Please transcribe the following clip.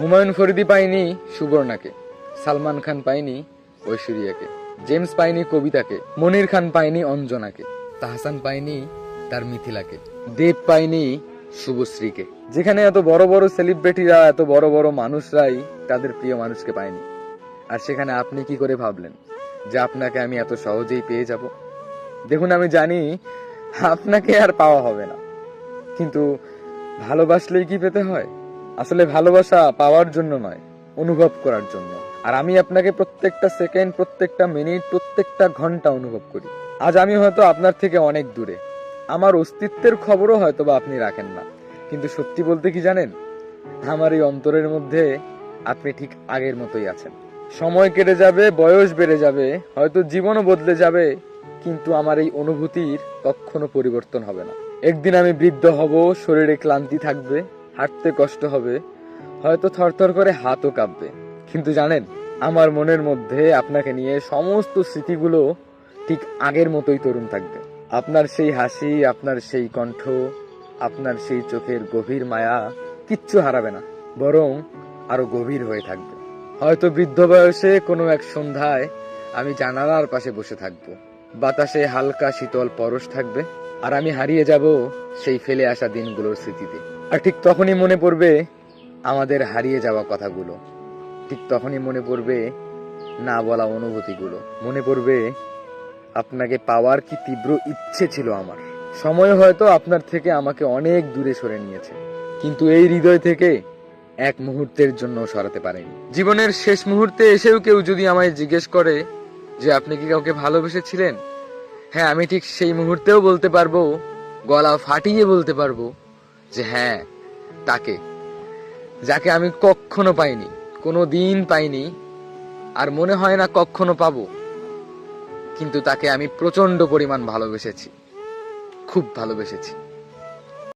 হুমায়ুন ফরিদি পায়নি সুবর্ণাকে, সালমান খান পায়নি ঐশ্বরিয়াকে, জেমস পায়নি কবিতাকে, মনির খান পায়নি অঞ্জনাকে, তাহসান পায়নি তার মিথিলাকে, দেব পায়নি শুভশ্রীকে। যেখানে এত বড় বড় সেলিব্রিটিরা এত বড় বড় মানুষরাই তাদের প্রিয় মানুষকে পায়নি। আর সেখানে আপনি কি করে ভাবলেন যে আপনাকে আমি এত সহজেই পেয়ে যাব? দেখুন, আমি জানি আপনাকে আর পাওয়া হবে না। কিন্তু ভালোবাসলেই কি পেতে হয়? আসলে ভালোবাসা পাওয়ার জন্য নয়, অনুভব করার জন্য। আর আমি আপনাকে প্রত্যেকটা সেকেন্ড, প্রত্যেকটা মিনিট, প্রত্যেকটা ঘণ্টা অনুভব করি। আজ আমি হয়তো আপনার থেকে অনেক দূরে। আমার অস্তিত্বের খবরও হয়তো বা আপনি রাখেন না। কিন্তু সত্যি বলতে কি জানেন? আমার এই অন্তরের মধ্যে আপনি ঠিক আগের মতোই আছেন। সময় কেটে যাবে, বয়স বেড়ে যাবে, হয়তো জীবনও বদলে যাবে, কিন্তু আমার এই অনুভূতির কখনো পরিবর্তন হবে না। একদিন আমি বৃদ্ধ হব, শরীরে ক্লান্তি থাকবে হাঁটতে কষ্ট হবে, হয়তো থরথর করে হাতও কাঁপবে। কিন্তু জানেন, আমার মনের মধ্যে আপনাকে নিয়ে সমস্ত স্মৃতিগুলো ঠিক আগের মতোই তরুণ থাকবে। আপনার সেই হাসি, আপনার সেই কণ্ঠ, আপনার সেই চোখের গভীর মায়া কিচ্ছু হারাবে না, বরং আরও গভীর হয়ে থাকবে। হয়তো বৃদ্ধ বয়সে কোনো এক সন্ধ্যায় আমি জানালার পাশে বসে থাকব। বাতাসে হালকা শীতল পরশ থাকবে, আর আমি হারিয়ে যাব সেই ফেলে আসা দিনগুলোর স্মৃতিতে। আর ঠিক তখনই মনে পড়বে আমাদের হারিয়ে যাওয়া কথাগুলো। ঠিক তখনই মনে পড়বে না বলা অনুভূতিগুলো। মনে পড়বে আপনাকে পাওয়ার কি তীব্র ইচ্ছে ছিল আমার। সময় হয়তো আপনার থেকে আমাকে অনেক দূরে সরে নিয়েছে। কিন্তু এই হৃদয় থেকে এক মুহূর্তের জন্য সরাতে পারেনি। জীবনের শেষ মুহূর্তে এসেও কেউ যদি আমায় জিজ্ঞেস করে যে, আপনি কি কাউকে ভালোবেসেছিলেন? হ্যাঁ আমি ঠিক সেই মুহূর্তেও বলতে পারব, গলা ফাটিয়ে বলতে পারব যে হ্যাঁ তাকে। যাকে আমি কখনো পাইনি কোনো দিন পাইনি, আর মনে হয় না কখনো পাবো। কিন্তু তাকে আমি প্রচণ্ড পরিমাণ ভালোবেসেছি, খুব ভালোবেসেছি।